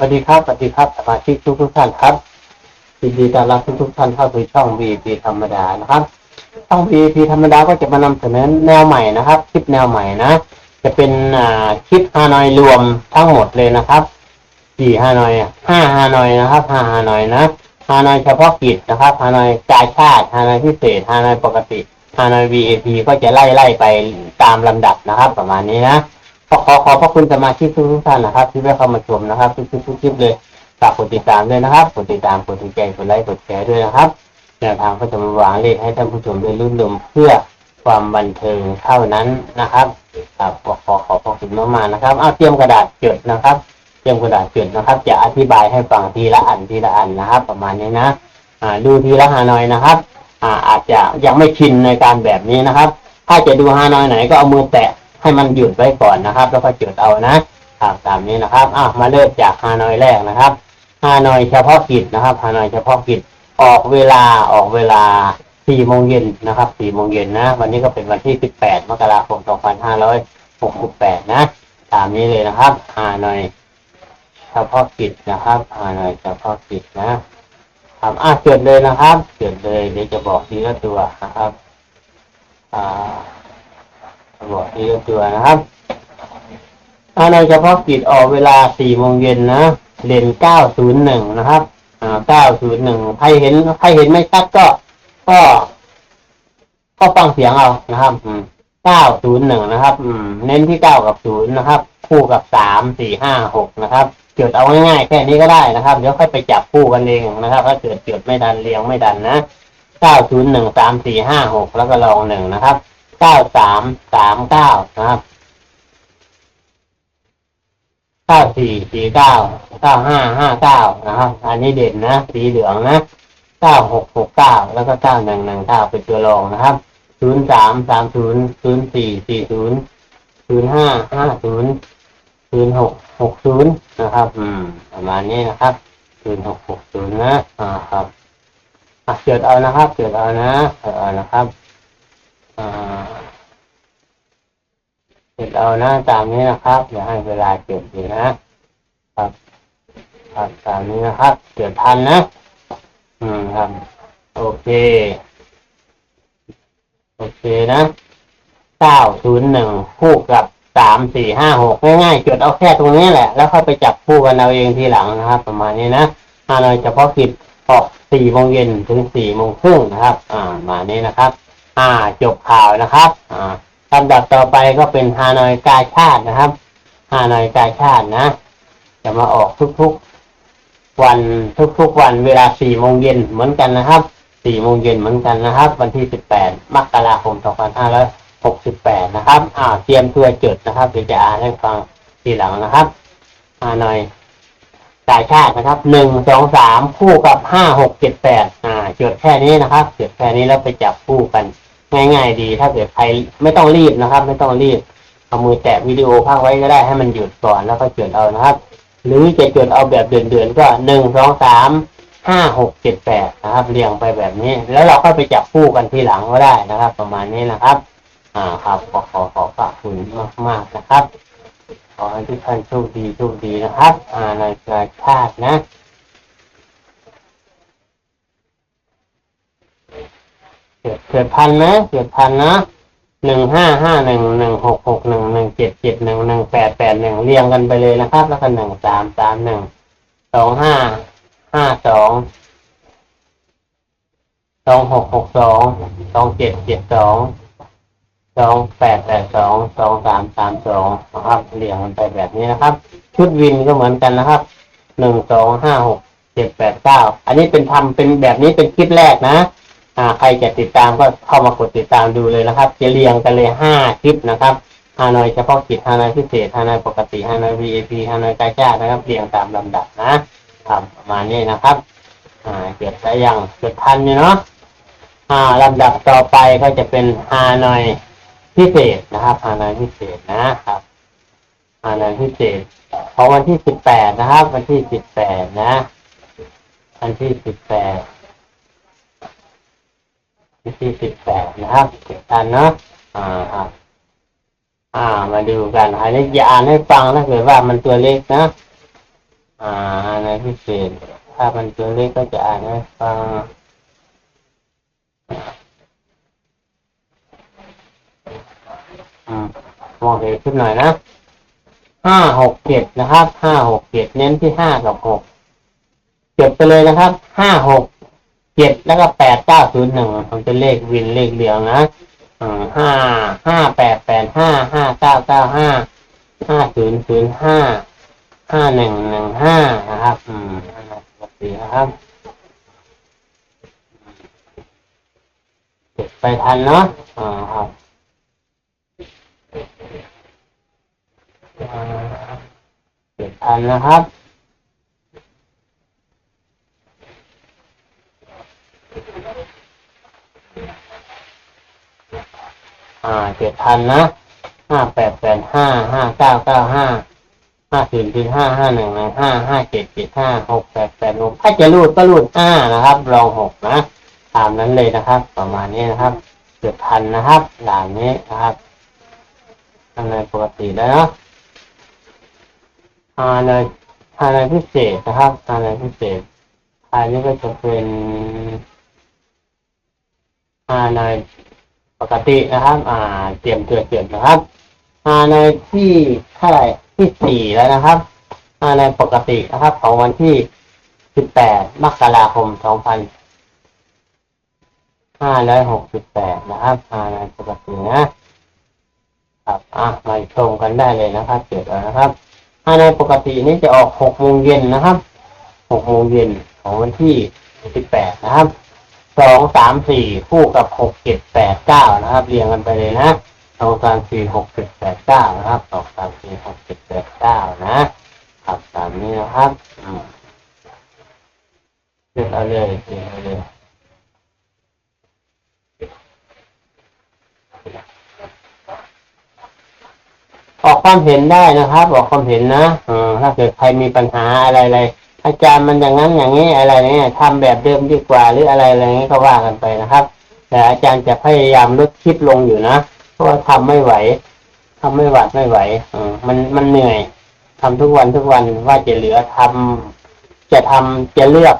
สวัสดีครับสวัสดีครับสมาชิกทุกทุกท่านครับยินดีต้อนรับทุกทุกท่านเข้าสู่ช่อง VIP ธรรมดานะครับ ช่อง VIP ธรรมดาก็จะมานำเสนอแนวใหม่นะครับ คลิปแนวใหม่นะ จะเป็นอ่าคลิปฮานอยรวมทั้งหมดเลยนะครับกี่ฮานอยห้าฮานอยนะครับห้าฮานอยนะฮานอยเฉพาะกิจนะครับฮานอยกายชาติฮานอยพิเศษฮานอยปกติฮานอย VIP ก็จะไล่ไล่ไปตามลำดับนะครับ ประมาณนี้นะ ขอขอขอบพระคุณสมาชิกทุกทุกๆท่านนะครับ ที่ได้เข้ามาชมนะครับ ทุกทุกคลิปเลยฝากกดติดตามด้วยนะครับกดติดตามกดถูกใจกดไลค์กดแชร์ด้วยนะครับแนวทางก็จะมาวางเลขให้ท่านผู้ชมได้รุ่นลมเพื่อความบันเทิงเท่านั้นนะครับครับขอขอขอบพระคุณมากๆนะครับเอาเตรียมกระดาษจดนะครับ เตรียมกระดาษจดนะครับ จะอธิบายให้ฟังทีละอันทีละอันนะครับ ประมาณนี้นะอ่าดูทีละฮานอยนะครับ อ่าอาจจะยังไม่ชินในการแบบนี้นะครับ ถ้าจะดูฮานอยไหนก็เอามือแตะ ให้มันหยุดไว้ก่อนนะครับ แล้วก็จดเอานะครับตามนี้นะครับอะมาเริ่มจากฮานอยแรกนะครับฮานอยเฉพาะกิจนะครับฮานอยเฉพาะกิจออกเวลาออกเวลา4โมงเย็นนะครับ4โมงเย็นนะ วันนี้ก็เป็นวันที่18มกราคม2568นห้าร้อยหกสิบแปดนะ ตามนี้เลยนะครับฮานอยเฉพาะกิจนะครับฮานอยเฉพาะกิจนะครับอะจดเลยนะครับจดเลยเดี๋ยวจะบอกทีละตัวนะครับอ่า บอกทีละตัวนะครับอาในเฉพาะกิจออกเวลา4โมงเย็นนะเลน901นย์หนึ่งนะครับอ่า901ใครเห็นใครเห็นไม่ชัดก็ ก็ ก็ฟังเสียงเอานะครับ อืม901นย์หนึ่งนะครับ อืม เน้นที่9กับ0นย์นะครับ คู่กับ3 4 5 6นะครับจดเอาง่ายๆแค่นี้ก็ได้นะครับ เดี๋ยวค่อยไปจับคู่กันเองนะครับ ถ้าเกิดจดไม่ดันเรียงไม่ดันนะ901 3 4 5 6แล้วก็ลองหนึ่งนะครับ เก้าสามสามเก้านะครับเก้าสี่สี่เก้าเก้าห้าห้าเก้านะครับ อันนี้เด่นนะ สีเหลืองนะเก้าหกหกเก้าแล้วก็เก้าหนึ่งหนึ่งเก้าเป็นตัวรองนะครับศูนย์สามสามศูนย์ศูนย์สี่สี่ศูนย์ศูนย์ห้าห้าศูนย์ศูนย์หกหกศูนย์นะครับ อืม ประมาณนี้นะครับศูนย์หกหกศูนย์นะอ่าครับอะเกิดเอานะครับเกิดเอานะเกิดเอานะครับ เสร็จเอาหน้าตามนี้นะครับอย่าให้เวลาเก็บอยู่นะครับครับตามนี้นะครับเกิดทันนะ อืมครับ โอเค โอเคนะเก้าศูนย์หนึ่งคู่กับสามสี่ห้าหกง่ายๆจดเอาแค่ตรงนี้แหละ แล้วค่อยไปจับคู่กันเอาเองทีหลังนะครับ ประมาณนี้นะฮานอยเฉพาะกิจออกสี่โมงเย็นถึงสี่โมงครึ่งนะครับ อ่า มานี้นะครับ อ่าจบข่าวนะครับอ่าลำดับต่อไปก็เป็นฮานอยกาชาตินะครับฮานอยกาชาตินะ จะมาออกทุกๆ วันทุกๆวันเวลาสี่โมงเย็นเหมือนกันนะครับสี่โมงเย็นเหมือนกันนะครับ วันที่สิบแปดมกราคมสองพันห้าร้อยหกสิบแปดนะครับอ่าเตรียมตัวจดนะครับเดี๋ยวจะอ่านให้ฟังทีหลังนะครับฮานอยกาชาตินะครับหนึ่งสองสามคู่กับห้าหกเจ็ดแปดอ่าจดแค่นี้นะครับจดแค่นี้แล้วไปจับคู่กัน ง่ายๆดี ถ้าเกิดใครไม่ต้องรีบนะครับ ไม่ต้องรีบเอามือแตะวิดีโอพักไว้ก็ได้ให้มันหยุดก่อนแล้วก็จดเอานะครับ หรือจะจดเอาแบบเดือนๆก็หนึ่งสองสามห้าหกเจ็ดแปดนะครับ เรียงไปแบบนี้ แล้วเราค่อยไปจับคู่กันทีหลังก็ได้นะครับ ประมาณนี้นะครับ อ่าครับขอขอขอบคุณมากๆนะครับ ขอให้ทุกท่านโชคดีโชคดีนะครับ อ่าในการชาตินะ เกิดเกิดพันนะเกิดพันนะหนึ่งห้าห้าหนึ่งหนึ่งหกหกหนึ่งหนึ่งเจ็ดเจ็ดหนึ่งหนึ่งแปดแปดหนึ่งเรียงกันไปเลยนะครับ แล้วก็หนึ่งสามสามหนึ่งสองห้าห้าสองสองหกหกสองสองเจ็ดเจ็ดสองสองแปดแปดสองสองสามสามสองนะครับเรียงกันไปแบบนี้นะครับ ชุดวินก็เหมือนกันนะครับหนึ่งสองห้าหกเจ็ดแปดเก้าอันนี้เป็นทำเป็นแบบนี้เป็นคลิปแรกนะ อ่าใครจะติดตามก็เข้ามากดติดตามดูเลยนะครับจะเรียงกันเลยห้าคลิปนะครับฮานอยเฉพาะกิจฮานอยพิเศษฮานอยปกติฮานอย VIP ฮานอยกาชาตินะครับเรียงตามลำดับนะครับประมาณนี้นะครับอ่าเกิดได้ยังเกิดทันอยู่เนาะอ่าลำดับต่อไปก็จะเป็นฮานอยพิเศษนะครับฮานอยพิเศษนะครับฮานอยพิเศษของวันที่สิบแปดนะครับ วันที่สิบแปดนะ วันที่สิบแปด ที่สิบแปดนะครับเจ็ดอันเนาะอ่าครับ อ่า มาดูกันอันนี้อย่าอ่านให้ฟังถ้าเกิดว่ามันตัวเล็กนะ อ่าในพิเศษ ถ้ามันตัวเล็กก็จะอ่านให้ฟังอมองเห็นขึ้นหน่อยนะห้าหกเจ็ดนะครับห้าหกเจ็ดเน้นที่ห้ากับหกจดไปเลยนะครับห้าหก เจ็ดแล้วก็แปดเก้าศูนย์หนึ่งมันเป็นเลขวินเลขเดียวนะห้าห้าแปดแปดห้าห้าเก้าเก้าห้าห้าศูนย์ศูนย์ห้าห้าหนึ่งหนึ่งห้านะครับ อืมอันนั้นปกตินะครับเก็บไปทันเนาะอ่าครับเจ็ดพันนะครับ อ่าเจ็ดพันนะห้าแปดแปดห้าห้าเก้าเก้าห้าห้าศูนย์ศูนย์ห้าห้าหนึ่งหนึ่งห้าห้าเจ็ดเจ็ดห้าหกแปดแปดหกถ้าจะรูดก็รูดห้านะครับรองหกนะตามนั้นเลยนะครับ ประมาณนี้นะครับเจ็ดพันนะครับหลานนี้นะครับทำในปกติแล้วเนาะฮานอยฮานพิเศษนะครับฮานอยพิเศษอันนี้ก็จะเป็น ฮานปกตินะครับ อ่า เตรียมตัวเตรียมนะครับฮานที่เท่าไหร่ที่สี่แล้วนะครับฮานปกตินะครับ ของวันที่สิบแปดมกราคมสองพันห้าร้อยหกสิบแปดนะครับฮานปกตินะครับอะมาชมกันได้เลยนะครับเกิดแล้วนะครับถ้าในปกตินี้จะออกหกโมงเย็นนะครับหกโมงเย็นของวันที่สิบแปดนะครับ สองสามสี่คู่กับหกเจ็ดแปดเก้านะครับ เรียงกันไปเลยนะสองสามสี่หกเจ็ดแปดเก้านะครับสองสามสี่หกเจ็ดแปดเก้านะครับตามนี้นะครับเลือกเอาเลยเลือกเอาเลยออกความเห็นได้นะครับ ออกความเห็นนะอถ้าเกิดใครมีปัญหาอะไรอะไร อาจารย์มันอย่างนั้นอย่างนี้อะไรเนี่ยทำแบบเดิมดีกว่าหรืออะไรอะไรนี้ยก็ว่ากันไปนะครับ แต่อาจารย์จะพยายามลดคลิปลงอยู่นะเพราะว่าทำไม่ไหวทำไม่หวัดไม่ไหวอมันมันเหนื่อยทำทุกวันทุกวันว่าจะเหลือทำจะทำจะเลือก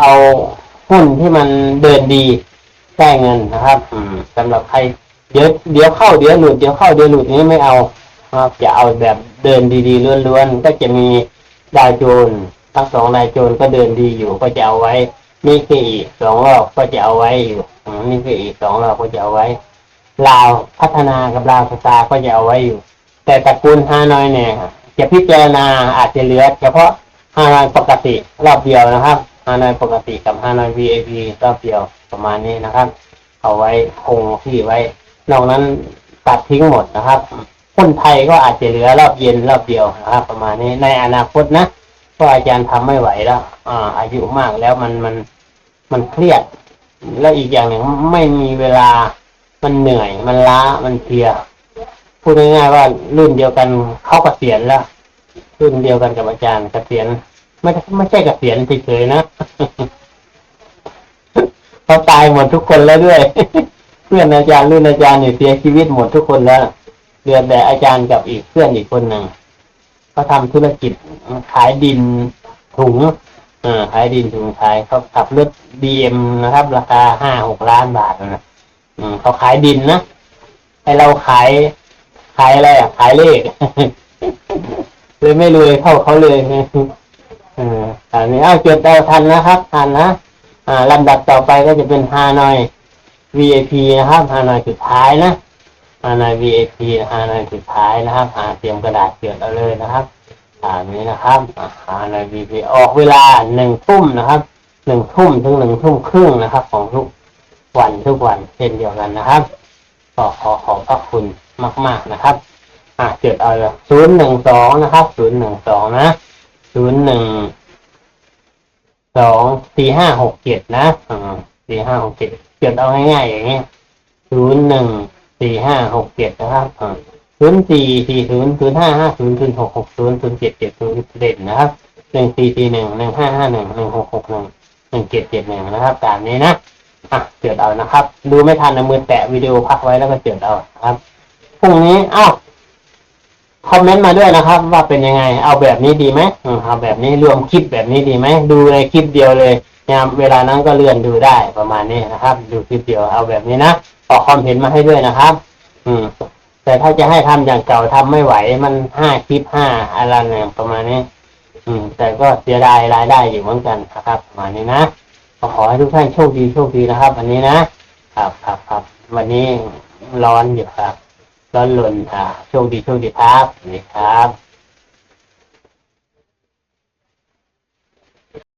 เอาหุ้นที่มันเดินดีได้เงินนะครับ อืมสำหรับใครเดี๋ยวเดี๋ยวเข้าเดี๋ยวหลุดเดี๋ยวเข้าเดี๋ยวหลุดนี้ไม่เอาครับจะเอาแบบเดินดีๆล้วนๆก็จะมีดาวโจน ทั้งสองดาวโจนส์ก็เดินดีอยู่ก็จะเอาไว้มีแค่อีกสองรอบก็จะเอาไว้อยู่อืมนี่คืออีกสองรอบก็จะเอาไว้ลาวพัฒนากับลาวสตาก็จะเอาไว้อยู่ แต่ตระกูลฮานอยเนี่ยจะพิจารณาอาจจะเหลือเฉพาะฮานอยปกติรอบเดียวนะครับฮานอยปกติกับฮานอย VIP รอบเดียวประมาณนี้นะครับ เอาไว้คงที่ไว้ นอกนั้นตัดทิ้งหมดนะครับคนไทยก็อาจจะเหลือรอบเย็นรอบเดียวนะครับ ประมาณนี้ในอนาคตนะ เพราะอาจารย์ทำไม่ไหวแล้วอ่า อายุมากแล้วมันมันมันเครียด แล้วอีกอย่างหนึ่งไม่มีเวลา มันเหนื่อย มันล้ามันเพลียพูดง่ายๆว่ารุ่นเดียวกันเขาเกษียณแล้วรุ่นเดียวกันกับอาจารย์เกษียณไม่ไม่ใช่เกษียณเฉยๆนะเขาตายหมดทุกคนแล้วด้วย เพื่อนอาจารย์รุ่นอาจารย์เนี่ยเสียชีวิตหมดทุกคนแล้วเหลือแต่อาจารย์กับอีกเพื่อนอีกคนหนึ่ง เขาทำธุรกิจขายดินถุงเออขายดินถุงขายเขาขับรถบีเอ็มนะครับ ราคาห้าหกล้านบาทนะอืมเขาขายดินนะไอเราขาย ขายอะไรอะ ขายเลขเลยไม่รวยเท่าเขาเลยเอออันนี้เอาจดเอาทันนะครับทันนะอ่าลำดับต่อไปก็จะเป็นฮานอย VIP นะครับฮานอยสุดท้ายนะ ฮานอย VIP ฮานอยสุดท้ายนะครับอ่าเตรียมกระดาษเขียนเอาเลยนะครับตามนี้นะครับฮานอย VIP ออกเวลาหนึ่งทุ่มนะครับหนึ่งทุ่มถึงหนึ่งทุ่มครึ่งนะครับ ของทุกวันทุกวันเช่นเดียวกันนะครับก็ขอขอบพระคุณมาก ๆนะครับ อ่าเกิดเอาศูนย์หนึ่งสองนะครับศูนย์หนึ่งสองนะศูนย์หนึ่งสองสี่ห้าหกเจ็ดนะอ่าสี่ห้าหกเจ็ดเกิดเอาง่ายๆอย่างเงี้ยศูนย์หนึ่ง สี่ห้าหกเจ็ดนะครับศูนย์สี่สี่ศูนย์ศูนย์ห้าห้าศูนย์ศูนย์หกหกศูนย์ศูนย์เจ็ดเจ็ดศูนย์เด่นนะครับหนึ่งสี่สี่หนึ่งหนึ่งห้าห้าหนึ่งหนึ่งหกหกหนึ่งหนึ่งเจ็ดเจ็ดหนึ่งนะครับตามนี้นะอะเกิดเอานะครับ ดูไม่ทันนะมือแตะวิดีโอพักไว้แล้วก็เกิดเอานะครับพรุ่งนี้อ้าวคอมเมนต์มาด้วยนะครับ ว่าเป็นยังไง เอาแบบนี้ดีไหมอืมเอาแบบนี้รวมคลิปแบบนี้ดีไหมดูในคลิปเดียวเลย ยามเวลานั้นก็เลื่อนดูได้ประมาณนี้นะครับ ดูคลิปเดียวเอาแบบนี้นะออกความเห็นมาให้ด้วยนะครับ อืม แต่ถ้าจะให้ทำอย่างเก่าทำไม่ไหว มันห้าคลิปห้าอะไรเนี่ยประมาณนี้ อืม แต่ก็เสียดายรายได้อยู่เหมือนกันนะครับประมาณนี้นะขอให้ทุกท่านโชคดีโชคดีนะครับวันนี้นะครับครับครับวันนี้ร้อนอยู่ครับ ร้อนลนอ่าโชคดีโชคดีครับสวัสดีครับ